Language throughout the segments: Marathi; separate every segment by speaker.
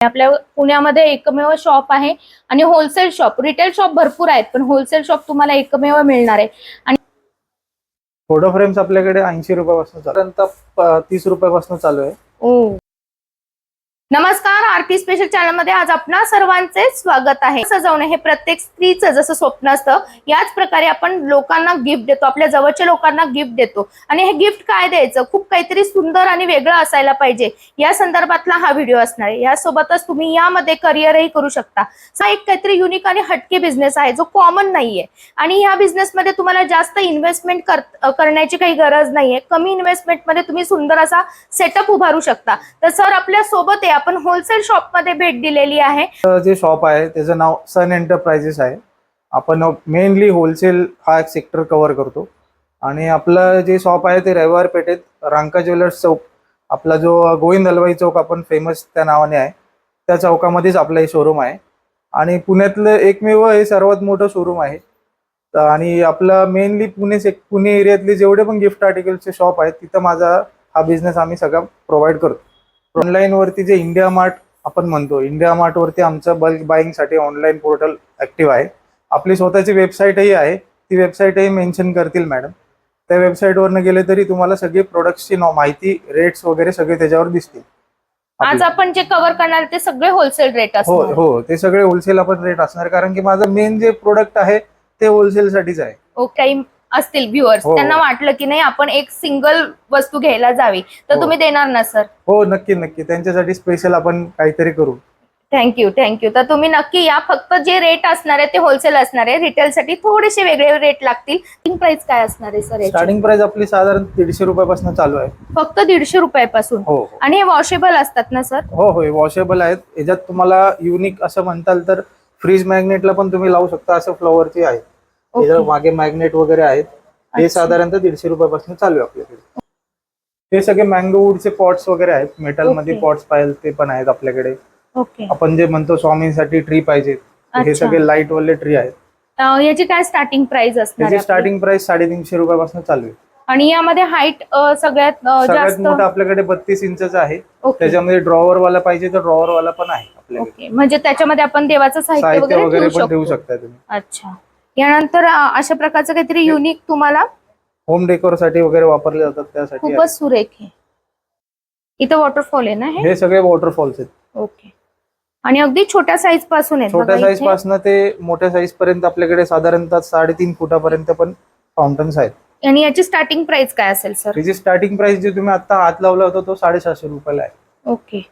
Speaker 1: आपल्या पुण्यामध्ये एकमेव शॉप आहे आणि होलसेल शॉप रिटेल शॉप भरपूर आहेत पण होलसेल शॉप तुम्हाला एकमेव मिळणार आहे.
Speaker 2: फोटो फ्रेम्स आपल्याकडे ऐंशी रुपयापासून तीस रुपयापासून चालू आहे.
Speaker 1: ओ नमस्कार आरती स्पेशल चॅनलमध्ये आज आपणा सर्वांचे स्वागत आहे. सजवणे हे प्रत्येक स्त्रीचं जसं स्वप्न असतं याच प्रकारे आपण लोकांना गिफ्ट देतो आपल्या जवळच्या लोकांना गिफ्ट देतो. आणि हे गिफ्ट काय द्यायचं? खूप काहीतरी सुंदर आणि वेगळं असायला पाहिजे. या संदर्भातला हा व्हिडिओ असणार आहे. यासोबतच तुम्ही यामध्ये करिअरही करू शकता. हा एक काहीतरी युनिक आणि हटके बिझनेस आहे जो कॉमन नाहीये. आणि ह्या बिझनेसमध्ये तुम्हाला जास्त इन्व्हेस्टमेंट करण्याची काही गरज नाहीये. कमी इन्व्हेस्टमेंटमध्ये तुम्ही सुंदर असा सेटअप उभारू शकता. तर सर आपल्यासोबत आपण होलसेल शॉपमध्ये भेट दिलेली आहे.
Speaker 2: जे शॉप आहे त्याचं नाव सन एंटरप्राइजेस आहे. आपण मेनली होलसेल हा एक सेक्टर कव्हर करतो. आणि आपलं जे शॉप आहे ते रविवार पेठेत रांका ज्वेलर्स चौक आपला जो गोविंद हलवाई चौक आपण फेमस त्या नावाने आहे त्या चौकामध्येच आपलं हे शोरूम आहे. आणि पुण्यातलं एकमेव हे सर्वात मोठं शोरूम आहे. आणि आपलं मेनली पुणे से पुणे एरियातले जेवढे पण गिफ्ट आर्टिकलचे शॉप आहेत तिथं माझा हा बिझनेस आम्ही सगळा प्रोव्हाइड करतो. ऑनलाईन वरती जे इंडिया मार्ट आपण म्हणतो इंडिया मार्ट वरती आमचं बल्क बाईंगसाठी ऑनलाईन पोर्टल ऍक्टिव्ह आहे. आपली स्वतःची वेबसाईटही आहे ती वेबसाईटही मेन्शन करतील मॅडम त्या वेबसाईटवरनं गेले तरी तुम्हाला सगळे प्रोडक्ट्सची माहिती रेट्स वगैरे सगळे त्याच्यावर दिसतील.
Speaker 1: आज आपण जे कव्हर करणार ते सगळे होलसेल रेट
Speaker 2: हो हो ते सगळे होलसेल आपण रेट असणार. कारण की माझं मेन जे प्रोडक्ट आहे ते होलसेल साठीच आहे.
Speaker 1: ओ, काही असतील व्ह्युअर्स
Speaker 2: हो.
Speaker 1: त्यांना वाटलं की नाही आपण एक सिंगल वस्तू घ्यायला जावी. तर
Speaker 2: हो.
Speaker 1: तुम्ही देणार ना सर
Speaker 2: हो नक्की नक्की. त्यांच्यासाठी स्पेशल आपण काहीतरी करू.
Speaker 1: थँक्यू थँक्यू तर तुम्ही नक्की या. फक्त जे रेट असणार आहे ते होलसेल असणार आहे रिटेल साठी थोडेसे वेगळे रेट लागतील. प्राइस काय असणार आहे सर
Speaker 2: स्टार्टिंग प्राइस आपली साधारण दीडशे रुपयापासून चालू आहे.
Speaker 1: फक्त दीडशे रुपयापासून.
Speaker 2: हो हो.
Speaker 1: आणि हे वॉशेबल असतात ना सर
Speaker 2: हो हो वॉशेबल आहेत. याच्यात तुम्हाला युनिक असं म्हणताल तर फ्रीज मॅग्नेटला पण तुम्ही लावू शकता असं फ्लॉवरची आहे. त्याच्यामागे मॅग्नेट वगैरे आहेत हे. साधारणतः दीडशे रुपयापासून चालू आहे आपल्याकडे. हे सगळे मँगो वूडचे पॉट्स वगैरे आहेत
Speaker 1: मेटलमध्ये.
Speaker 2: पॉट्स पाहिजे ते पण आहेत आपल्याकडे.
Speaker 1: ओके.
Speaker 2: आपण जे म्हणतो स्वामींसाठी ट्री पाहिजे हे. सगळे लाइट वाले ट्री आहेत.
Speaker 1: याची काय स्टार्टिंग प्राइस असणार आपली?
Speaker 2: स्टार्टिंग प्राइस साडेतीनशे रुपयापासून चालू आहे.
Speaker 1: आणि यामध्ये हाईट सगळ्यात
Speaker 2: सगळ्यात
Speaker 1: जास्त?
Speaker 2: मोठं आपल्याकडे बत्तीस इंचचा आहे. त्याच्यामध्ये ड्रॉवर वाला पाहिजे तर ड्रॉवर वाला पण आहे
Speaker 1: म्हणजे त्याच्यामध्ये आपण देवाचं साहित्य वगैरे
Speaker 2: पण
Speaker 1: शकतो.
Speaker 2: शकता तुम्ही.
Speaker 1: अच्छा. यानंतर अशा प्रकारचं काहीतरी युनिक तुम्हाला
Speaker 2: होम डेकोरसाठी वगैरे वापरले जातात त्यासाठी.
Speaker 1: खूपच सुरेख आहे. इथं वॉटरफॉल आहे ना हे?
Speaker 2: हे सगळे वॉटरफॉल्स आहेत.
Speaker 1: ओके आणि अगदी छोट्या साईजपासून आहेत
Speaker 2: छोट्या
Speaker 1: बघा
Speaker 2: साईज
Speaker 1: इथे.
Speaker 2: पासून ते मोठ्या साईज पर्यंत आपल्याकडे साधारणतः साडेतीन फुटापर्यंत पण फाउंटन्स आहेत.
Speaker 1: आणि याची स्टार्टिंग प्राइस काय असेल सर
Speaker 2: त्याची स्टार्टिंग प्राइस जे तुम्ही आता हात लावला होता तो साडेसहाशे रुपयाला आहे.
Speaker 1: ओके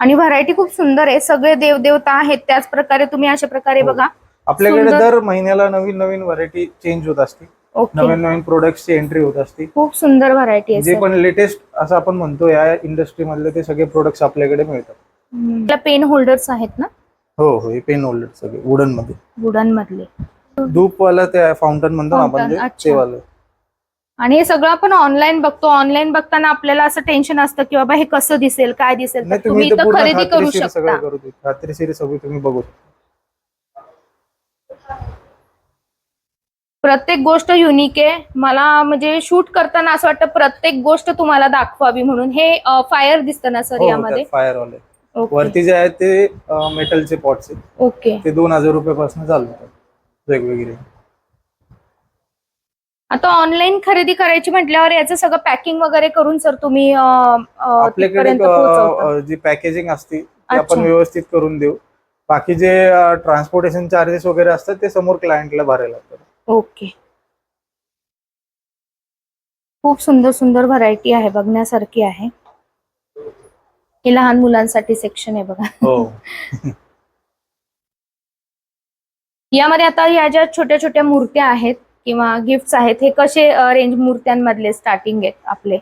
Speaker 1: आणि व्हरायटी खूप सुंदर आहे. सगळे देवदेवता आहेत त्याच प्रकारे तुम्ही अशा प्रकारे
Speaker 2: हो.
Speaker 1: बघा.
Speaker 2: आपल्याकडे. दर महिन्याला नवीन नवीन व्हरायटी चेंज होत असते. नवीन नवीन प्रोडक्टची एंट्री होत असते.
Speaker 1: खूप सुंदर व्हरायटी आहे
Speaker 2: जे. पण लेटेस्ट असं आपण म्हणतो या इंडस्ट्री मधले ते सगळे प्रोडक्ट्स आपल्याकडे मिळतात.
Speaker 1: पेन होल्डर्स आहेत ना?
Speaker 2: हो हो हे पेन होल्डर सगळे वुडनमध्ये.
Speaker 1: वुडन मधले.
Speaker 2: धूप वाला ते फाउंटन म्हणतो आपण. ते वालं.
Speaker 1: आणि हे सगळं आपण ऑनलाईन बघतो. ऑनलाईन बघताना आपल्याला असं टेन्शन असतं की बाबा हे कसं दिसेल काय दिसेल? तर तुम्ही
Speaker 2: इथं
Speaker 1: खरेदी करू शकता.
Speaker 2: करू दे. खात्रीशीर सगळं तुम्ही बघू शकता.
Speaker 1: प्रत्येक गोष्ट युनिक आहे. मला म्हणजे शूट करताना असं वाटतं प्रत्येक गोष्ट तुम्हाला दाखवावी म्हणून. हे फायर दिसतं ना सर यामध्ये?
Speaker 2: फायर वाले वरती जे आहेत ते मेटलचे पॉट्स आहेत.
Speaker 1: ओके.
Speaker 2: ते दोन हजार रुपयापासून चालू होतात. वेगवेगळे.
Speaker 1: आता ऑनलाईन खरेदी करायची म्हटल्यावर याचं सगळं पॅकिंग वगैरे करून सर तुम्ही अं, अं,
Speaker 2: आपल्याकडे
Speaker 1: तिथपर्यंत
Speaker 2: अ,
Speaker 1: पोहोचवता.
Speaker 2: अ, जी पॅकेजिंग असते ती
Speaker 1: अच्छा.
Speaker 2: आपण व्यवस्थित करून देऊ. बाकी जे ट्रान्सपोर्टेशन चार्जेस वगैरे असतात ते समोर क्लायंटला भरायला लागतात.
Speaker 1: ओके. खूप सुंदर सुंदर व्हरायटी आहे बघण्यासारखी आहे. हे लहान मुलांसाठी सेक्शन आहे बघा.
Speaker 2: हो.
Speaker 1: यामध्ये आता या ज्या छोट्या छोट्या मूर्त्या आहेत किंवा गिफ्ट्स आहेत हे कसे रेंज मूर्त्यांमधले स्टार्टिंग आहेत आपले?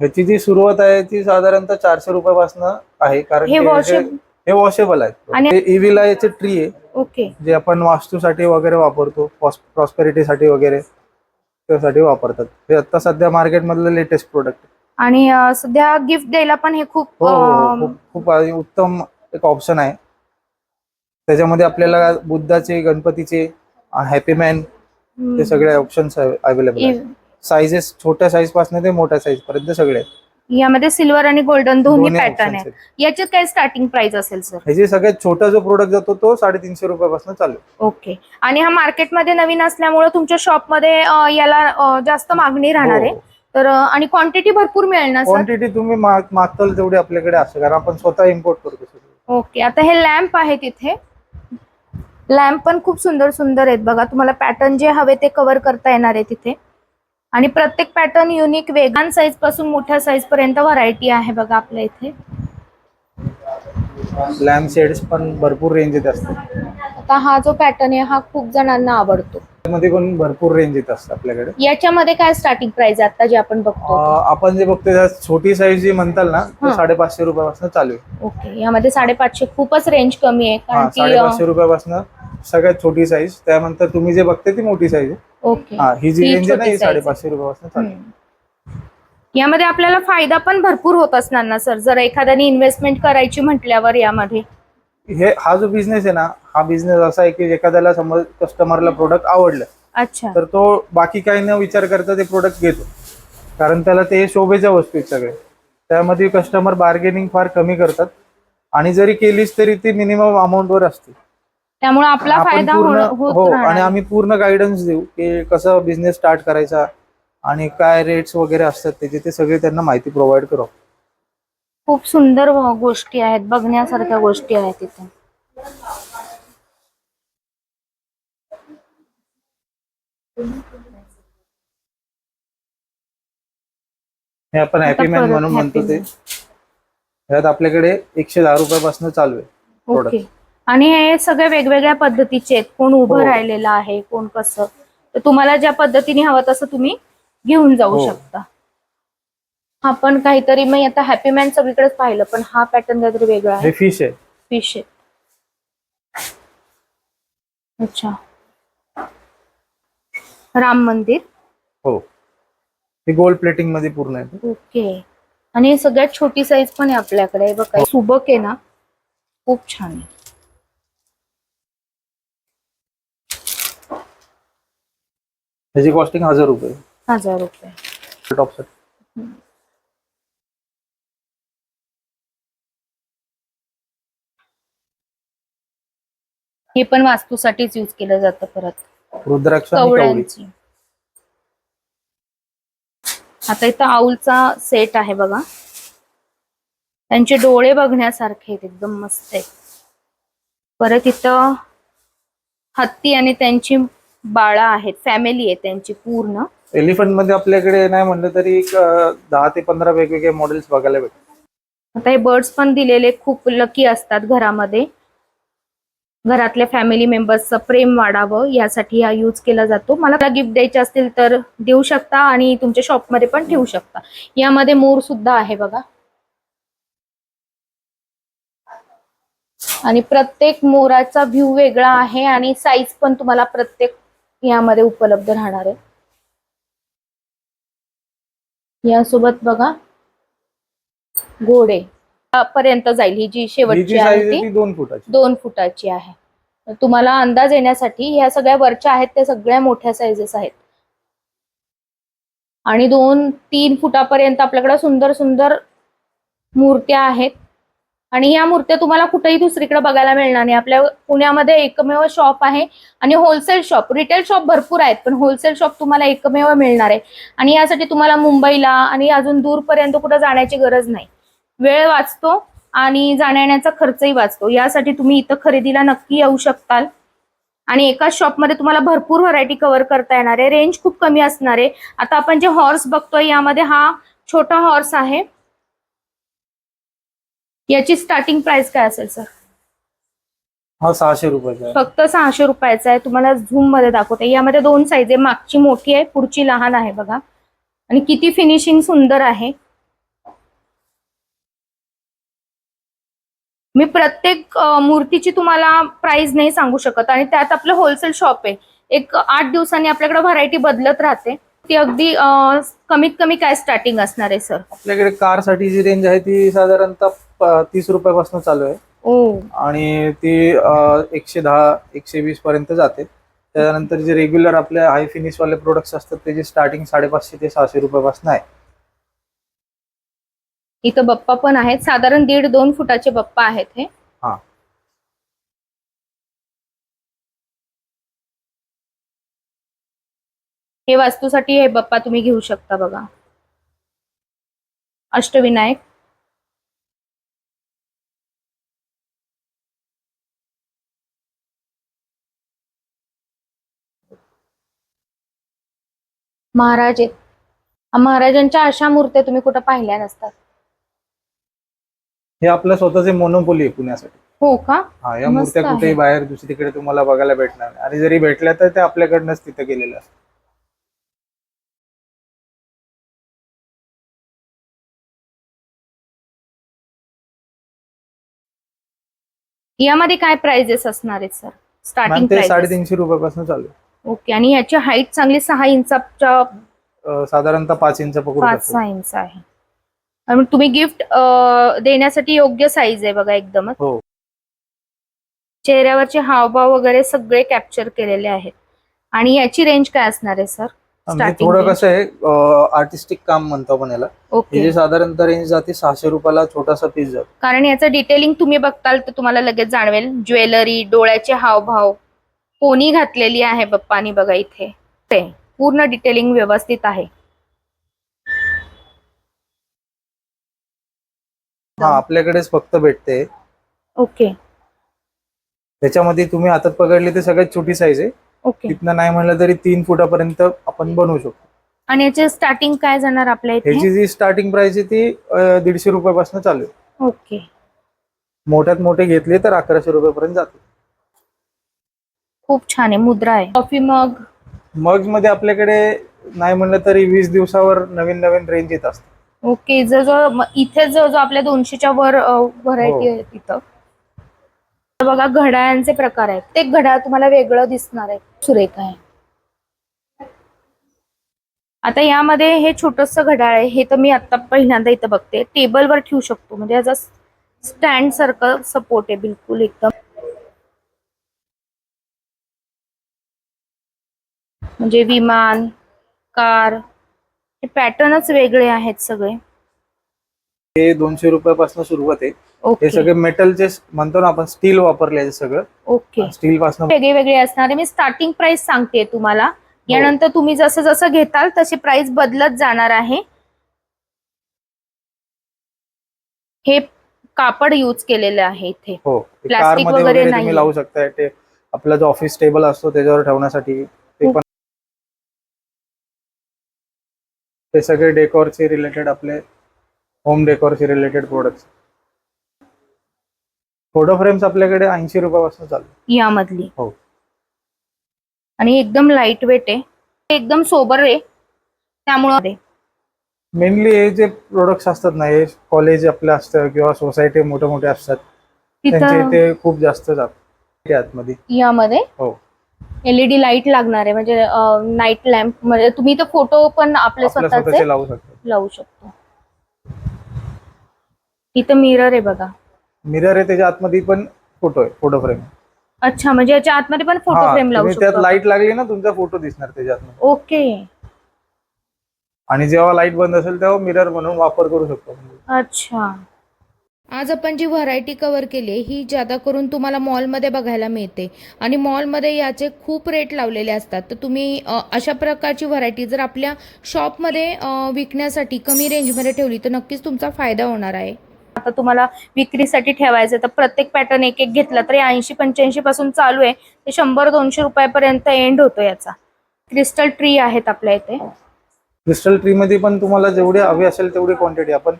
Speaker 2: ह्याची जी सुरुवात आहे ती साधारणतः चारशे रुपयापासून आहे कारण
Speaker 1: हे वॉशेब
Speaker 2: हे- वॉशेबल आहेत.
Speaker 1: आणि-
Speaker 2: इव्हिला याचे ट्री आहे.
Speaker 1: ओके.
Speaker 2: जे आपण वास्तूसाठी वगैरे वापरतो प्रॉस्पेरिटीसाठी वगैरे त्यासाठी वापरतात. हे आता सध्या मार्केट मधलं लेटेस्ट प्रोडक्ट
Speaker 1: आणि सध्या गिफ्ट द्यायला पण हे खूप
Speaker 2: हो हो, हो खूप उत्तम एक ऑप्शन आहे. त्याच्यामध्ये आपल्याला बुद्धाचे गणपतीचे हॅपी मॅन ते सगळे ऑप्शन्स अवेलेबल आहेत. साइजेस छोट्या साईजपासून ते मोठ्या साईज पर्यंत सगळे आहेत.
Speaker 1: यामध्ये सिल्वर आणि गोल्डन दोन्ही पॅटर्न आहे
Speaker 2: आहेत.
Speaker 1: याच्यात काय स्टार्टिंग प्राइस असेल सर
Speaker 2: ह्याची सगळ्यात छोटा जो प्रोडक्ट जातो तो साडेतीनशे रुपयापासून चालू.
Speaker 1: ओके आणि हा मार्केटमध्ये नवीन असल्यामुळे तुमच्या शॉपमध्ये याला जास्त मागणी राहणार आहे.
Speaker 2: हो.
Speaker 1: तर आणि क्वांटिटी भरपूर मिळेल ना
Speaker 2: क्वांटिटी तुम्ही माग- मागताल तेवढी आपल्याकडे असते कारण आपण स्वतः इम्पोर्ट करतो.
Speaker 1: ओके आता हे लॅम्प आहे तिथे. लॅम्प पण खूप सुंदर सुंदर आहेत बघा. तुम्हाला पॅटर्न जे हवे ते कव्हर करता येणार आहे तिथे. आणि प्रत्येक पॅटर्न युनिक वेगळ्या साईजपासून मोठ्या साईज पर्यंत व्हरायटी आहे बघा आपल्या इथे.
Speaker 2: लॅम्प शेड्स पण भरपूर रेंज येत असते
Speaker 1: आता हा जो पॅटर्न आहे हा खूप जणांना आवडतो.
Speaker 2: त्यामध्ये पण भरपूर रेंज येत असते आपल्याकडे.
Speaker 1: याच्यामध्ये काय स्टार्टिंग प्राइस आता जे आपण बघतो?
Speaker 2: अं, आपण जे बघतोय त्यात छोटी साईज जी म्हणताल ना
Speaker 1: हा.
Speaker 2: तो साडेपाचशे रुपयापासून चालू आहे.
Speaker 1: ओके. यामध्ये साडेपाचशे खूपच रेंज कमी आहे
Speaker 2: हा
Speaker 1: कारण की
Speaker 2: साडेपाचशे रुपयापासून सगळ्यात छोटी साईज त्यानंतर तुम्ही जे बघते ती मोठी साईज
Speaker 1: ओके.
Speaker 2: हा ही जी
Speaker 1: ही
Speaker 2: रेंज आहे ना
Speaker 1: छोटी
Speaker 2: ही
Speaker 1: size आहे.
Speaker 2: साडेपाचशे रुपयापासून चालू आहे.
Speaker 1: हम्म. यामध्ये आपल्याला फायदा पण भरपूर होत असणार ना सर? जर एखाद्याने इन्व्हेस्टमेंट करायची म्हटल्यावर यामध्ये.
Speaker 2: हे हा जो बिझनेस आहे ना हा बिझनेस असा आहे की एखाद्याला समज कस्टमरला प्रोडक्ट आवडलं
Speaker 1: अच्छा.
Speaker 2: तर तो बाकी काही न विचार करता ते प्रोडक्ट घेतो. कारण त्याला ते शोभेच्या वस्तू आहेत सगळे. त्यामध्ये कस्टमर बार्गेनिंग फार कमी करतात. आणि जरी केलीच तरी ती मिनिमम अमाऊंटवर असते.
Speaker 1: त्यामुळे आपला
Speaker 2: आपण
Speaker 1: फायदा
Speaker 2: पूर्ण
Speaker 1: होणं- होत
Speaker 2: हो
Speaker 1: राहणार.
Speaker 2: आणि आम्ही पूर्ण गायडन्स देऊ की कसं बिझनेस स्टार्ट करायचा आणि काय रेट्स वगैरे असतात त्याचे ते सगळे त्यांना माहिती प्रोव्हाइड करू
Speaker 1: खूप सुंदर व- गोष्टी आहेत बघण्यासारख्या गोष्टी आहेत तिथे
Speaker 2: हे आपण हॅपी मॅन म्हणून म्हणतो ते. त्यात आपल्याकडे एकशे दहा रुपयापासून चालू आहे
Speaker 1: ओके
Speaker 2: Product.
Speaker 1: आणि हे सगळे वेगवेगळ्या पद्धतीचे आहेत. कोण उभं
Speaker 2: हो.
Speaker 1: राहिलेलं आहे कोण कसं. तर तुम्हाला ज्या पद्धतीने हवं तसं तुम्ही घेऊन जाऊ
Speaker 2: हो.
Speaker 1: शकता. हा पण काहीतरी मी आता हॅपी मॅन सगळीकडेच पाहिलं पण हा पॅटर्न काहीतरी वेगळा आहे.
Speaker 2: हे फिश आहे
Speaker 1: फिश आहे अच्छा. राम मंदिर.
Speaker 2: हो. हे गोल्ड प्लेटिंगमध्ये पूर्ण आहे.
Speaker 1: ओके. आणि हे सगळ्यात छोटी साईज पण आहे आपल्याकडे. हे बघा सुबक आहे ना. खूप छान आहे.
Speaker 2: त्याची कॉस्टिंग हजार रुपये.
Speaker 1: हजार रुपये.
Speaker 2: टॉप सेट
Speaker 1: हे पण वास्तूसाठीच यूज केलं जातं परत.
Speaker 2: रुद्राक्ष आणि कवडी
Speaker 1: कवड्यांची आता इथं आऊलचा सेट आहे बघा. त्यांचे डोळे बघण्यासारखे आहेत एकदम मस्त आहेत. परत इथं हत्ती आणि त्यांची बाळा आहेत फॅमिली आहे त्यांची पूर्ण.
Speaker 2: एलिफंटमध्ये आपल्याकडे नाही म्हणलं तरी एक अं, दहा ते पंधरा वेगवेगळे मॉडेल्स बघायला भेटतात.
Speaker 1: आता हे बर्ड्स पण दिलेले खूप लकी असतात घरामध्ये. घरातल्या फॅमिली मेंबर्सचं प्रेम वाढावं यासाठी हा यूज केला जातो. मला गिफ्ट द्यायचे असतील तर देऊ शकता आणि तुमच्या शॉपमध्ये पण ठेवू शकता. यामध्ये मोर सुद्धा आहे बघा. आणि प्रत्येक मोराचा व्ह्यू वेगळा आहे आणि साईज पण तुम्हाला प्रत्येक यामध्ये उपलब्ध राहणार आहे. यासोबत बघा घोडे पर्यंत जाईल. ही जी शेवटची आहे ती
Speaker 2: दोन फुटाची.
Speaker 1: दोन फुटाची आहे. तुम्हाला अंदाज येण्यासाठी ह्या सगळ्या वरच्या आहेत त्या सगळ्या मोठ्या साईजेस आहेत. आणि दोन तीन फुटापर्यंत आपल्याकडे सुंदर सुंदर मूर्त्या आहेत. आणि ह्या मूर्त्या तुम्हाला कुठेही दुसरीकडे बघायला मिळणार नाही. आपल्या पुण्यामध्ये एकमेव शॉप आहे आणि होलसेल शॉप रिटेल शॉप भरपूर आहेत पण होलसेल शॉप तुम्हाला एकमेव मिळणार आहे. आणि यासाठी तुम्हाला मुंबईला आणि अजून दूरपर्यंत कुठं जाण्याची गरज नाही. वेळ वाचतो आणि जाण्या येण्याचा खर्चही वाचतो. यासाठी तुम्ही इथं खरेदीला नक्की येऊ शकताल. आणि एकाच शॉपमध्ये तुम्हाला भरपूर व्हरायटी कव्हर करता येणार आहे. रेंज खूप कमी असणार आहे. आता आपण जे हॉर्स बघतोय यामध्ये हा छोटा हॉर्स आहे. याची स्टार्टिंग प्राइस काय असेल सर
Speaker 2: हा सहाशे रुपयाचा
Speaker 1: फक्त सहाशे रुपयाचा आहे. तुम्हाला झूममध्ये दाखवते. यामध्ये दोन साईज आहे. मागची मोठी आहे पुढची लहान आहे बघा. आणि किती फिनिशिंग सुंदर आहे. मी प्रत्येक मूर्तीची तुम्हाला प्राइस नाही सांगू शकत. आणि त्यात आपलं होलसेल शॉप आहे. एक आठ दिवसांनी आपल्याकडे व्हरायटी बदलत राहते. ती अगदी कमीत कमी काय स्टार्टिंग असणार आहे सर
Speaker 2: आपल्याकडे कारसाठी जी रेंज आहे ती साधारणतः तीस रुपयापासून चालू आहे.
Speaker 1: ओ.
Speaker 2: आणि ती एकशे दहा एकशे वीस पर्यंत जाते. त्यानंतर जे रेग्युलर आपले हाय फिनिश वाले प्रोडक्ट्स असतात त्याची स्टार्टिंग साडेपाचशे ते सहाशे रुपयापासून आहे.
Speaker 1: इथं बप्पा पण आहेत. साधारण दीड दोन फुटाचे बप्पा आहेत हे.
Speaker 2: हा.
Speaker 1: हे वास्तूसाठी हे बप्पा तुम्ही घेऊ शकता बघा. अष्टविनायक. महाराज आहेत. महाराजांच्या अशा मूर्त्या तुम्ही कुठं पाहिल्या नसतात.
Speaker 2: हे आपलं स्वतःचे मोनोपोली आहे पुण्यासाठी.
Speaker 1: हो का?
Speaker 2: हा या
Speaker 1: मस्त
Speaker 2: मूर्त्या
Speaker 1: आहे.
Speaker 2: कुठेही बाहेर दुसरीकडे तुम्हाला बघायला भेटणार नाही. आणि जरी भेटल्या तर त्या आपल्याकडनंच तिथे गेलेल्या असतात
Speaker 1: यामध्ये काय प्राइजेस असणार आहेत सर स्टार्टिंग
Speaker 2: ते
Speaker 1: प्राइस
Speaker 2: साडेतीनशे रुपयापासून चालू आहे.
Speaker 1: ओके आणि याची हाईट चांगली सहा इंचाच्या
Speaker 2: अं, साधारणतः पाच इंच
Speaker 1: पाच सहा इंच आहे. आणि तुम्ही गिफ्ट देण्यासाठी योग्य साईज आहे बघा एकदमच.
Speaker 2: हो.
Speaker 1: चेहऱ्यावरचे हावभाव वगैरे सगळे कॅप्चर केलेले आहेत. आणि याची रेंज काय असणार आहे सर
Speaker 2: थोडं
Speaker 1: range.
Speaker 2: कसं आहे आर्टिस्टिक काम म्हणतो आपण याला. हे जे साधारणतः रेंज जाते सहाशे रुपयाला छोटासा पीस जातो.
Speaker 1: कारण याचं डिटेलिंग तुम्ही बघताल तर तुम्हाला लगेच जाणवेल. ज्वेलरी डोळ्याचे हावभाव कोणी घातलेली आहे बप्पानी बघा इथे. ते पूर्ण डिटेलिंग व्यवस्थित आहे.
Speaker 2: हा आपल्याकडेच फक्त भेटते.
Speaker 1: ओके
Speaker 2: त्याच्यामध्ये तुम्ही हातात पकडली ते सगळ्यात छोटी साईज आहे.
Speaker 1: ओके.
Speaker 2: तिथनं नाही म्हणलं तरी तीन फुटापर्यंत आपण बनवू शकतो.
Speaker 1: आणि याचे स्टार्टिंग काय जाणार आपल्या इथे?
Speaker 2: ह्याची जी स्टार्टिंग प्राइस आहे ती अं, दीडशे रुपयापासून चालू आहे.
Speaker 1: ओके.
Speaker 2: मोठ्यात मोठे घेतले तर अकराशे रुपयापर्यंत जाते.
Speaker 1: खूप छान आहे मुद्रा आहे. Coffee mug?
Speaker 2: मग मध्ये आपल्याकडे नाही म्हणलं तरी वीस दिवसावर नवीन नवीन रेंज येत असते
Speaker 1: ओके जो जो म- इथे जो जो आपल्या दोनशेच्या वर व्हरायटी
Speaker 2: हो.
Speaker 1: आहे तिथं. बघा घड्याळांचे प्रकार आहेत. ते घड्याळ तुम्हाला वेगळं दिसणार आहे. सुरेख आहे. आता यामध्ये हे छोटस घड्याळ आहे. हे तर मी आता पहिल्यांदा इथं बघते. टेबलवर ठेवू शकतो. म्हणजे याचा स्टँड सारखं सपोर्ट आहे बिलकुल एकदम. म्हणजे विमान कार हे पॅटर्नच वेगळे आहेत सगळे.
Speaker 2: हे दोनशे रुपयापासून सुरुवात आहे. हे सगळे मेटलचे म्हणतो ना आपण स्टील वापरले सगळं.
Speaker 1: ओके
Speaker 2: स्टील पासून
Speaker 1: वेगळे वेगळे असणार आहे. मी स्टार्टिंग प्राइस सांगते तुम्हाला. यानंतर तुम्ही जसं जसं घेताल तशी प्राइस बदलत जाणार आहे. हे कापड यूज केलेलं आहे इथे.
Speaker 2: हो मध्ये
Speaker 1: वगैरे.
Speaker 2: तुम्ही लावू शकता ते आपला जो ऑफिस टेबल असतो त्याच्यावर ठेवण्यासाठी ते
Speaker 1: खूप-
Speaker 2: पण ते सगळे डेकोरचे रिलेटेड आपले होम डेकोरचे रिलेटेड प्रोडक्ट्स फोटो फ्रेम्स आपल्याकडे ऐंशी रुपयापासून चालू.
Speaker 1: यामधली.
Speaker 2: हो.
Speaker 1: आणि एकदम लाइट वेट आहे. एकदम सोबर आहे. त्यामुळं
Speaker 2: मेनली हे जे प्रोडक्ट्स असतात ना हे कॉलेज आपलं असतं किंवा सोसायटी मोठे मोठे असतात त्यांचे इथे खूप जास्त जातात आतमध्ये.
Speaker 1: यामध्ये?
Speaker 2: हो.
Speaker 1: एलईडी लाइट लागणार आहे. म्हणजे नाईट लॅम्प म्हणजे तुम्ही तर फोटो पण आपले स्वतःचे
Speaker 2: लावू शकतो.
Speaker 1: लावू शकतो. इथं मिरर आहे बघा.
Speaker 2: मिरर आहे त्याच्या आतमध्ये पण फोटो आहे फोटो फ्रेम.
Speaker 1: अच्छा म्हणजे याच्या आतमध्ये पण फोटो फ्रेम लावू
Speaker 2: त्यात
Speaker 1: शकतो
Speaker 2: लाइट लागली ना तुमचा फोटो दिसणार त्याच्यात
Speaker 1: ओके.
Speaker 2: आणि जेव्हा लाइट बंद असेल तेव्हा मिरर म्हणून वापर करू शकतो
Speaker 1: अच्छा. आज आपण जी व्हरायटी कव्हर केली ही जादा करून तुम्हाला मॉलमध्ये बघायला मिळते. आणि मॉलमध्ये याचे खूप रेट लावलेले असतात. तर तुम्ही अ, अशा प्रकारची व्हरायटी जर आपल्या शॉपमध्ये अ, विकण्यासाठी कमी रेंजमध्ये ठेवली तर नक्कीच तुमचा फायदा होणार आहे. आता तुम्हाला विक्रीसाठी ठेवायचं तर प्रत्येक पॅटर्न एक एक घेतला तरी ऐंशी पंच्याऐंशी पासून चालू आहे. ते शंभर दोनशे रुपयापर्यंत एंड होतो याचा. क्रिस्टल ट्री आहेत आपल्या इथे.
Speaker 2: क्रिस्टल ट्री मध्ये पण तुम्हाला जेवढे हवे असेल तेवढी क्वांटिटी आपण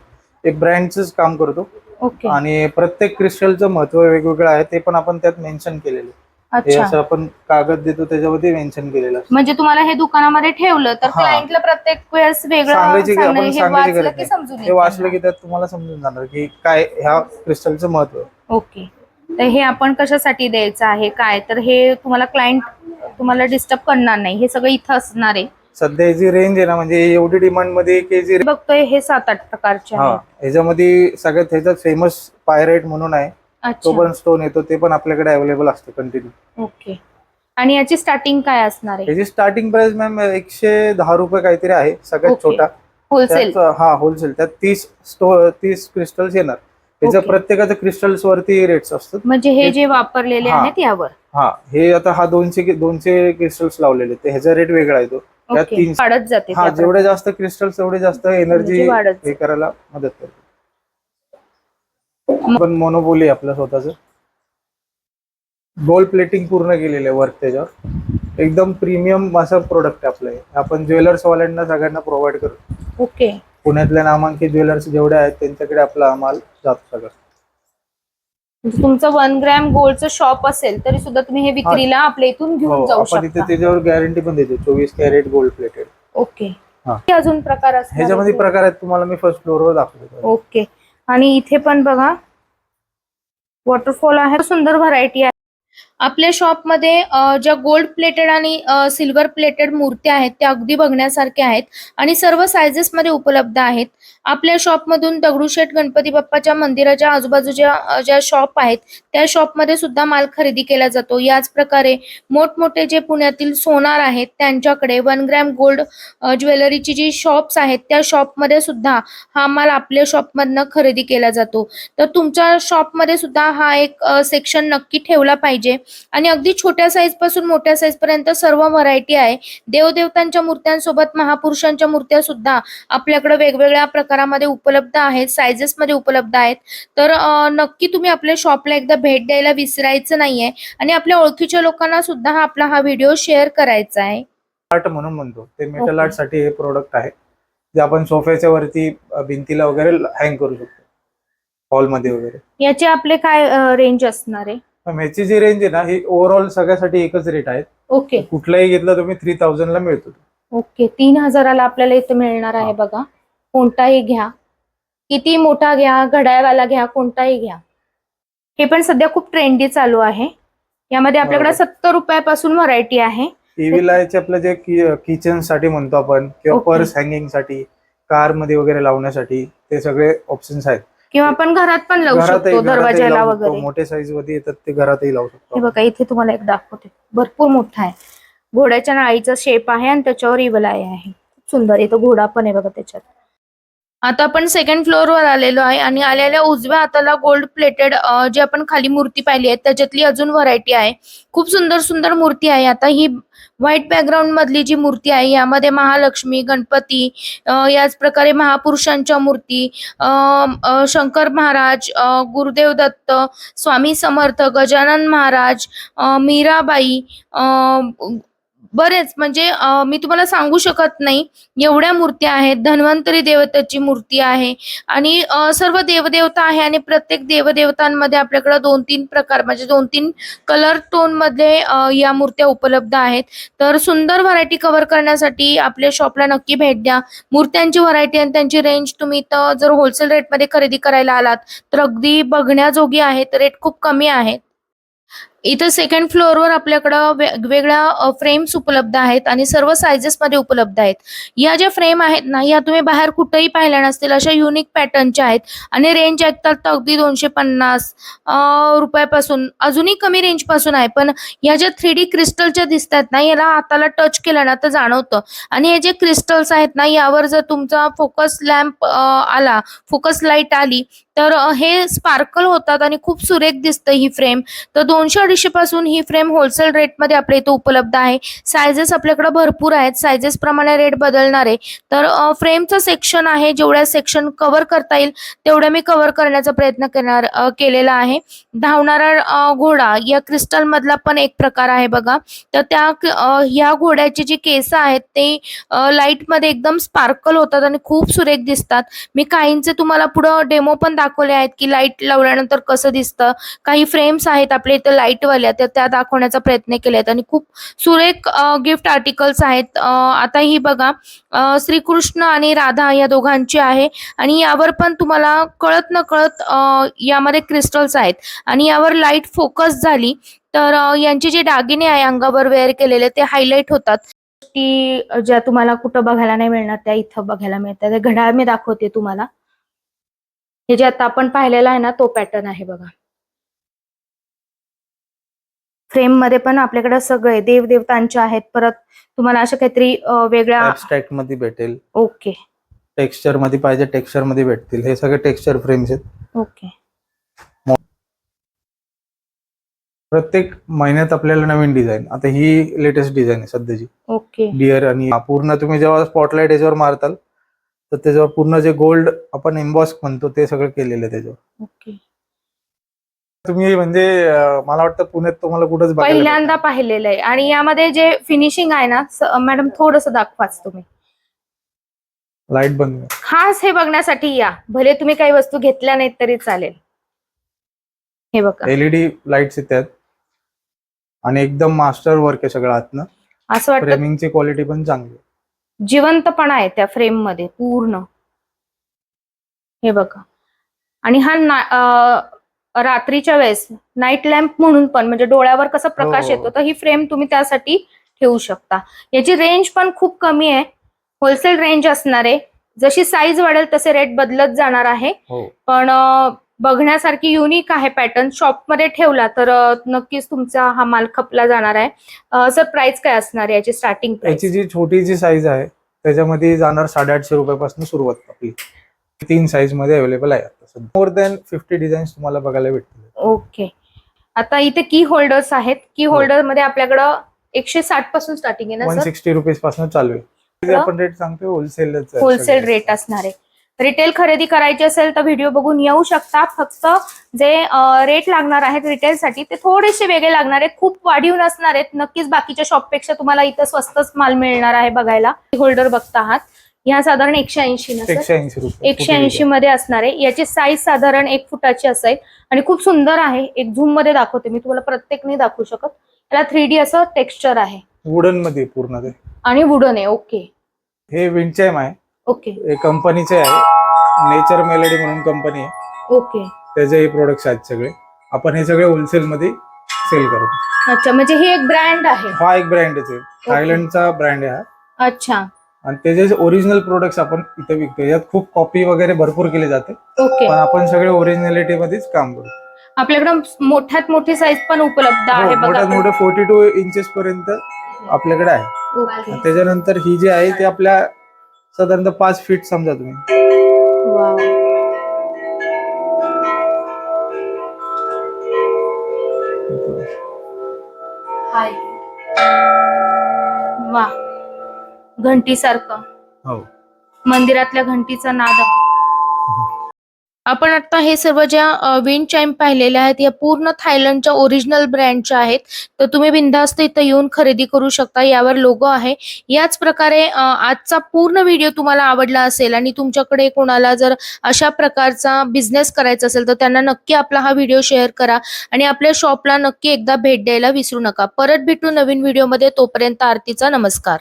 Speaker 2: एक ब्रँडच काम करतो.
Speaker 1: ओके
Speaker 2: आणि प्रत्येक क्रिस्टलचं महत्त्व वेगवेगळं आहे ते पण आपण त्यात मेन्शन केलेलं आहे. हे
Speaker 1: अच्छा
Speaker 2: असं आपण कागद देतो त्याच्यामध्ये मेन्शन केलेलं असतं.
Speaker 1: म्हणजे तुम्हाला हे दुकानामध्ये ठेवलं तर
Speaker 2: हा.
Speaker 1: क्लायंटला प्रत्येक वेळेस वेगळं
Speaker 2: सांगायची
Speaker 1: सांगणं,
Speaker 2: आपण
Speaker 1: हे
Speaker 2: सांगायची
Speaker 1: वाचलं
Speaker 2: गरज
Speaker 1: की
Speaker 2: नाही.
Speaker 1: समजून
Speaker 2: हे
Speaker 1: येतं
Speaker 2: वाचलं की त्यात तुम्हाला समजून जाणार की काय ह्या क्रिस्टलचं महत्त्व आहे.
Speaker 1: ओके तर हे आपण कशासाठी द्यायचं आहे काय तर हे तुम्हाला क्लायंट तुम्हाला डिस्टर्ब करणार नाही हे सगळं इथं असणार आहे
Speaker 2: सध्या जी रेंज आहे ना म्हणजे एवढी डिमांडमध्ये की जी
Speaker 1: बघतोय हे सात आठ प्रकारचे
Speaker 2: हा
Speaker 1: आहेत
Speaker 2: ह्याच्यामध्ये सगळ्यात ह्याच्यात फेमस पायरेट म्हणून आहे तो पण स्टोन येतो ते पण आपल्याकडे अवेलेबल असतं कंटिन्यू
Speaker 1: ओके आणि याची स्टार्टिंग काय असणार आहे?
Speaker 2: त्याची स्टार्टिंग प्राइस मॅम एकशे दहा रुपये काहीतरी आहे सगळ्यात. छोटा.
Speaker 1: होलसेल
Speaker 2: हा होलसेल त्यात तीस स्टो तीस क्रिस्टल्स येणार. त्याच्या
Speaker 1: ओके.
Speaker 2: प्रत्येकाचं क्रिस्टल्स वरती रेट्स असतात.
Speaker 1: म्हणजे हे जे वापरलेले. आहेत यावर?
Speaker 2: हा हे आता हा दोनशे दोनशे क्रिस्टल्स लावलेले. ते ह्याचा रेट वेगळा आहे तो त्यात तीन
Speaker 1: वाढत जाते
Speaker 2: हा जेवढे जास्त क्रिस्टल्स तेवढे जास्त एनर्जी
Speaker 1: म्हणजे
Speaker 2: हे करायला मदत करते. पण मोनोपोली आपलं स्वतःच. गोल्ड प्लेटिंग पूर्ण केलेलं आहे वर्क त्याच्यावर. एकदम प्रीमियम असं प्रोडक्ट आहे आपलं हे. आपण ज्वेलर्स वाल्यांना सगळ्यांना प्रोव्हाइड करतो.
Speaker 1: ओके
Speaker 2: पुण्यातल्या नामांकित ज्वेलर्स जेवढे आहेत त्यांच्याकडे आपला माल जातो सगळं.
Speaker 1: म्हणजे तुमचं वन ग्रॅम गोल्डचं शॉप असेल तरी सुद्धा तुम्ही हे विक्रीला आपल्या इथून घेऊन
Speaker 2: हो
Speaker 1: जाऊ
Speaker 2: आपण
Speaker 1: शकता.
Speaker 2: त्याच्यावर गॅरंटी पण देतो. चोवीस कॅरेट गोल्ड प्लेटेड
Speaker 1: ओके
Speaker 2: हा.
Speaker 1: अजून प्रकार
Speaker 2: ह्याच्यामध्ये? प्रकार आहेत तुम्हाला मी फर्स्ट फ्लोअरवर दाखवतो.
Speaker 1: ओके आणि इथे पण बघा वॉटरफॉल आहे. सुंदर व्हरायटी आहे. आपल्या शॉपमध्ये ज्या गोल्ड प्लेटेड आणि सिल्वर प्लेटेड मूर्त्या आहेत त्या अगदी बघण्यासारख्या आहेत आणि सर्व सायझेसमध्ये उपलब्ध आहेत. आपल्या शॉपमधून दगडूशेठ गणपती बाप्पाच्या मंदिराच्या आजूबाजूच्या ज्या शॉप आहेत त्या शॉपमध्ये सुद्धा माल खरेदी केला जातो. याच प्रकारे मोठमोठे जे पुण्यातील सोनार आहेत त्यांच्याकडे वन ग्रॅम गोल्ड ज्वेलरीची जी शॉप्स आहेत त्या शॉपमध्ये सुद्धा हा माल आपल्या शॉपमधनं खरेदी केला जातो. तर तुमच्या शॉपमध्ये सुद्धा हा एक सेक्शन नक्की ठेवला पाहिजे. आणि अगदी छोट्या साईजपासून मोठ्या साईज पर्यंत सर्व व्हरायटी आहे. देवदेवतांच्या मूर्त्यांसोबत महापुरुषांच्या मूर्त्या सुद्धा आपल्याकडे वेगवेगळ्या प्रकारामध्ये उपलब्ध आहेत सायझेस मध्ये उपलब्ध आहेत. तर नक्की तुम्ही आपल्या शॉपला एकदा भेट द्यायला विसरायचं नाहीये आणि आपल्या ओळखीच्या लोकांना सुद्धा हा आपला हा व्हिडिओ शेअर करायचा आहे.
Speaker 2: आर्ट म्हणून म्हणतो. ते मेटल. आर्टसाठी हे प्रोडक्ट आहे. जे आपण सोफ्याच्या वरती भिंतीला वगैरे हँग करू शकतो. हॉलमध्ये वगैरे.
Speaker 1: याचे आपले काय रेंज असणार आहे?
Speaker 2: पण ह्याची जी रेंज आहे ना ही ओव्हरऑल सगळ्यासाठी एकच रेट आहे
Speaker 1: ओके
Speaker 2: कुठलाही घेतला तुम्ही थ्री थाउजंडला मिळतो.
Speaker 1: ओके तीन हजाराला आपल्याला इथे मिळणार आहे. बघा. कोणताही घ्या. किती मोठा घ्या घड्याळवाला घ्या कोणताही घ्या. हे पण सध्या खूप ट्रेंडी चालू आहे. यामध्ये आपल्याकडे. सत्तर रुपयापासून व्हरायटी आहे.
Speaker 2: टीव्ही लायचे आपलं जे किचनसाठी म्हणतो आपण किंवा. पर्स हँगिंगसाठी कारमध्ये वगैरे लावण्यासाठी ते सगळे ऑप्शन्स आहेत.
Speaker 1: किंवा आपण घरात पण लावू शकतो दरवाजाला. वगैरे.
Speaker 2: मोठे साईजमध्ये येतात ते घरातही लावू
Speaker 1: हे
Speaker 2: शकतो
Speaker 1: बघा इथे तुम्हाला एक दाखवते. भरपूर मोठा आहे. घोड्याच्या नाळीचा शेप आहे आणि त्याच्यावर इवलाई आहे. खूप सुंदर इथं घोडा पण आहे बघा त्याच्यात. आता आपण सेकंड फ्लोअरवर आलेलो आहे आणि आलेल्या उजव्या हाताला गोल्ड प्लेटेड जी आपण खाली मूर्ती पाहिली आहे त्याच्यातली अजून व्हरायटी आहे. खूप सुंदर सुंदर मूर्ती आहे. आता ही व्हाईट बॅकग्राऊंड मधली जी मूर्ती आहे यामध्ये महालक्ष्मी गणपती याच प्रकारे महापुरुषांच्या मूर्ती शंकर महाराज गुरुदेव दत्त स्वामी समर्थ गजानन महाराज मीराबाई बरेच म्हणजे मी तुम्हाला सांगू शकत नाही. एवढ्या मूर्त्या आहेत धन्वंतरी देवतेची मूर्ती आहे आणि सर्व देवदेवता आहे आणि प्रत्येक देवदेवतांमध्ये आपल्याकडे दोन तीन प्रकार म्हणजे दोन तीन कलर टोनमध्ये या मूर्त्या उपलब्ध आहेत. तर सुंदर व्हरायटी कव्हर करण्यासाठी आपल्या शॉपला नक्की भेट द्या. मूर्त्यांची व्हरायटी आणि त्यांची रेंज तुम्ही इथं जर होलसेल रेटमध्ये खरेदी करायला आलात तर अगदी बघण्याजोगी आहेत रेट खूप कमी आहेत इथं सेकंड फ्लोअरवर आपल्याकडं वेगवेगळ्या फ्रेम्स उपलब्ध आहेत आणि सर्व सायझेसमध्ये उपलब्ध आहेत. या ज्या फ्रेम आहेत ना या तुम्ही बाहेर कुठेही पाहिल्या नसतील अशा युनिक पॅटर्नच्या आहेत आणि रेंज ऐकतात तर अगदी दोनशे पन्नास रुपयापासून अजूनही कमी रेंजपासून आहे. पण या ज्या थ्री डी क्रिस्टलच्या दिसत आहेत ना याला हाताला टच केलं ना तर जाणवतं. आणि हे जे क्रिस्टल्स आहेत ना यावर जर तुमचा फोकस लॅम्प आला फोकस लाइट आली तर हे स्पार्कल होतात आणि खूप सुरेख दिसतं ही फ्रेम तर दोनशे अडीचशे पासून ही फ्रेम होलसेल रेटमध्ये आपल्या इथं उपलब्ध आहे. सायझेस आपल्याकडे भरपूर आहेत. सायझेस प्रमाणे रेट बदलणार आहे. तर फ्रेमचं सेक्शन आहे. जेवढ्या सेक्शन कव्हर करता येईल तेवढ्या मी कव्हर करण्याचा प्रयत्न करणार केलेला आहे. धावणारा घोडा या क्रिस्टल मधला पण एक प्रकार आहे बघा. तर त्या ह्या घोड्याची जी केस आहेत ते लाइटमध्ये एकदम स्पार्कल होतात आणि खूप सुरेख दिसतात. मी काहींचे तुम्हाला पुढं डेमो पण दाखवले आहेत की लाइट लावल्यानंतर कसं दिसतं? काही फ्रेम्स आहेत आपल्या इथं लाईटवाल्या तर त्या दाखवण्याचा प्रयत्न केले आहेत आणि खूप सुरेख गिफ्ट आर्टिकल्स आहेत. आता ही बघा श्रीकृष्ण आणि राधा या दोघांची आहे. आणि यावर पण तुम्हाला कळत न कळत यामध्ये क्रिस्टल्स आहेत. आणि यावर लाइट फोकस झाली तर यांचे जे दागिने आहे अंगावर वेअर केलेले ते हायलाईट होतात. की ज्या तुम्हाला कुठं बघायला नाही मिळणार त्या इथं बघायला मिळतात. घड्याळ मी दाखवते तुम्हाला. हे जे आता आपण पाहिलेलं आहे ना तो पॅटर्न आहे बघा. फ्रेममध्ये पण आपल्याकडे सगळे देव देवतांचे आहेत. परत तुम्हाला अशा काहीतरी वेगळ्या
Speaker 2: मध्ये भेटेल.
Speaker 1: ओके.
Speaker 2: टेक्स्चरमध्ये पाहिजे टेक्स्चरमध्ये भेटतील. हे सगळे टेक्स्चर फ्रेम्स आहेत.
Speaker 1: ओके.
Speaker 2: प्रत्येक महिन्यात आपल्याला नवीन डिझाईन आता ही लेटेस्ट डिझाईन आहे सध्याची.
Speaker 1: ओके.
Speaker 2: डिअर आणि पूर्ण तुम्ही जेव्हा स्पॉटलाइट याच्यावर मारताल तर त्याच्यावर पूर्ण जे गोल्ड आपण एम्बॉस म्हणतो ते सगळं केलेलं आहे त्याच्यावर.
Speaker 1: ओके.
Speaker 2: तुम्ही म्हणजे मला वाटतं पुण्यात तुम्हाला कुठंच
Speaker 1: पहिल्यांदा पाहिलेलं आहे. आणि यामध्ये जे फिनिशिंग आहे ना मॅडम थोडस दाखवाच तुम्ही.
Speaker 2: लाइट बंद.
Speaker 1: खास हे बघण्यासाठी या. भले तुम्ही काही वस्तू घेतल्या नाहीत तरी चालेल. हे बघा.
Speaker 2: एलईडी लाईट्स त्यात आणि एकदम मास्टर वर्क आहे सगळं आतनं.
Speaker 1: असं वाटतं
Speaker 2: क्वालिटी पण चांगली आहे.
Speaker 1: जिवंतपणा आहे त्या फ्रेममध्ये पूर्ण. हे बघा. आणि हा रात्रीच्या वेळेस नाईट लॅम्प म्हणून पण म्हणजे डोळ्यावर कसा प्रकाश
Speaker 2: हो.
Speaker 1: येतो तर ही फ्रेम तुम्ही त्यासाठी ठेवू शकता. याची रेंज पण खूप कमी आहे. होलसेल रेंज असणार आहे. जशी साईज वाढेल तसे रेट बदलत जाणार आहे.
Speaker 2: हो.
Speaker 1: पण बघण्यासारखी युनिक आहे पॅटर्न शॉपमध्ये ठेवला तर नक्कीच तुमचा हा माल खपला जाणार आहे. सर प्राइस काय असणार आहे याची स्टार्टिंग
Speaker 2: याची जी छोटी जी साईज आहे त्याच्यामध्ये जाणार साडेआठशे रुपयापासून सुरुवात आपली. तीन साईजमध्ये अवेलेबल आहे आता मोर दॅन फिफ्टी डिझाईन्स तुम्हाला बघायला भेटतील.
Speaker 1: ओके आता इथे की होल्डर्स आहेत. की होल्डरमध्ये आपल्याकडं एकशे साठपासून स्टार्टिंग आहे ना
Speaker 2: सिक्स्टी रुपीजपासून चालू आहे. आपण रेट सांगतोय होलसेलच
Speaker 1: होलसेल रेट असणार आहे. रिटेल खरेदी करायची असेल तर व्हिडिओ बघून येऊ शकता. फक्त जे रेट लागणार आहेत रिटेलसाठी ते थोडेसे वेगळे लागणार आहेत. खूप वाढीव नसणार आहेत. नक्कीच बाकीच्या शॉपपेक्षा तुम्हाला इथं स्वस्तच माल मिळणार आहे बघायला. होल्डर बघता आहात. ह्या साधारण एकशे ऐंशी
Speaker 2: एकशे ऐंशी
Speaker 1: मध्ये असणार आहे. याची साईज साधारण एक फुटाची असेल. आणि खूप सुंदर आहे. एक झूममध्ये दाखवते मी. तुम्हाला प्रत्येक नाही दाखवू शकत. याला थ्री डी असं टेक्स्चर आहे.
Speaker 2: वुडनमध्ये पूर्ण
Speaker 1: आणि वुडन आहे. ओके
Speaker 2: हे विंडचाईम आहे.
Speaker 1: ओके.
Speaker 2: हे कंपनीचे आहे. नेचर मेलडी म्हणून कंपनी आहे.
Speaker 1: ओके.
Speaker 2: त्याचे हे प्रोडक्ट्स आहेत सगळे. आपण हे सगळे होलसेल मध्ये सेल करतो
Speaker 1: अच्छा म्हणजे ही एक ब्रँड आहे.
Speaker 2: हा एक ब्रँडच आहे. थायलंडचा ब्रँड आहे हा.
Speaker 1: अच्छा.
Speaker 2: आणि त्याचे ओरिजिनल प्रोडक्ट्स आपण इथे विकतो यात खूप कॉपी वगैरे भरपूर केली जाते.
Speaker 1: ओके.
Speaker 2: पण आपण सगळे ओरिजिनॅलिटी मध्येच काम करतो
Speaker 1: आपल्याकडे मोठ्यात मोठी साईज पण उपलब्ध आहे
Speaker 2: हो,
Speaker 1: बघा
Speaker 2: मोठ्यात मोठे फोर्टी टू इंचेस पर्यंत आपल्याकडे आहे.
Speaker 1: ओके.
Speaker 2: त्याच्यानंतर ही जी आहे ती आपल्या साधारणतः पाच फीट समजा तुम्ही.
Speaker 1: वाव. वा. घंटी सारखं
Speaker 2: हो.
Speaker 1: मंदिरातल्या घंटीचा नाद. आपण आता हे सर्व ज्या विंड चाईम पाहिलेल्या आहेत या पूर्ण थायलंडच्या ओरिजिनल ब्रँडच्या आहेत तर तुम्ही बिंदास्त इथं येऊन खरेदी करू शकता. यावर लोगो आहे. याच प्रकारे आजचा पूर्ण व्हिडिओ तुम्हाला आवडला असेल आणि तुमच्याकडे कोणाला जर अशा प्रकारचा बिझनेस करायचा असेल तर त्यांना नक्की आपला हा व्हिडिओ शेअर करा आणि आपल्या शॉपला नक्की एकदा भेट द्यायला विसरू नका. परत भेटू नवीन व्हिडिओमध्ये तोपर्यंत आरतीचा नमस्कार.